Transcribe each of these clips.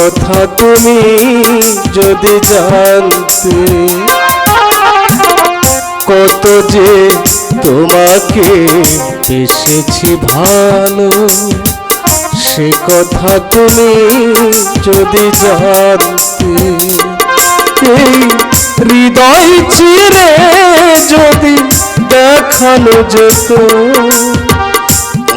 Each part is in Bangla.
কথা তুমি যদি জানতে, কত যে তোমাকে এসেছি ভালো, সে কথা তুমি যদি জানতে, এই হৃদয় চিরে যদি দেখানো যেত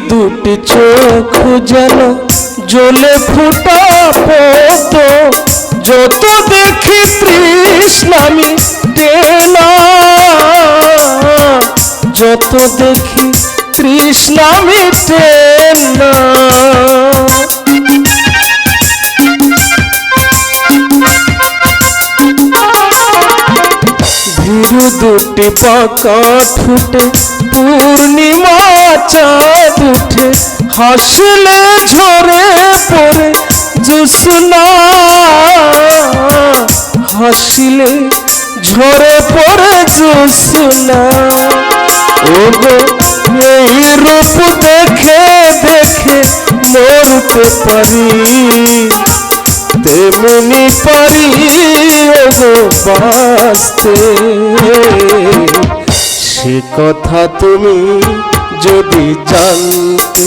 দুটি চোখ যেন জ্বলে ফুটা পতো যত দেখি তৃষ্ণামি টেনা যত দেখি তৃষ্ণামি টেনা দুটি পাকা ঠুটে হাসলে ঝরে পড়ে জুসনা হাসিলে ঝরে পড়ে জুসনা ওগো, এই রূপ দেখে দেখে মরতে পারি। তেমনি পারি ওগো, বাঁচতে। সে কথা তুমি যদি জানতে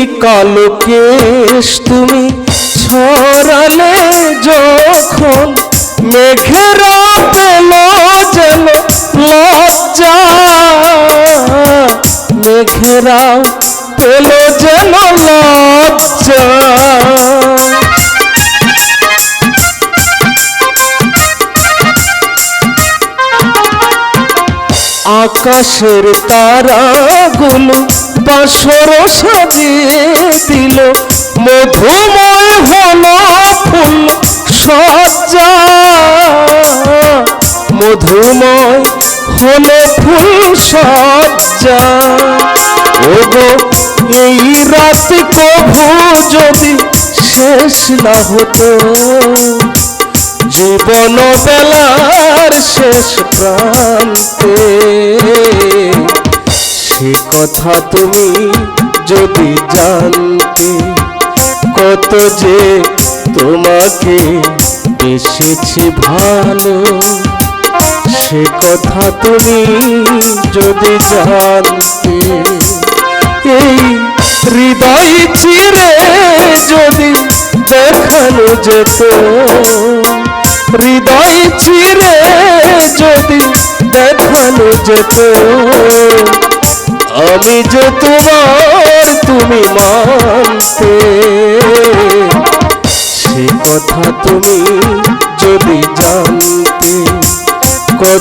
ওই কালো কেশ তুমি ছড়ালে যখন মেঘেরা পেল যেন লজ্জা মেঘেরা পেল যেন লজ্জা। আকাশের তারাগুলো সাজিয়ে দিল মধুময় হলো ফুল সজ্জা। মধুময় হলো ফুল সজ্জা। ওগো, এই রাত কভু যদি শেষ না হতো, জীবন বেলার শেষ প্রান্তে সে কথা তুমি যদি জানতে কত যে তোমাকে বেসেছি ভালো, সে কথা তুমি যদি জানতে, এই হৃদয় চিরে যদি দেখানো যেত, হৃদয় চিরে যদি দেখানো যেত, আমি যে তোমার তুমি মানতে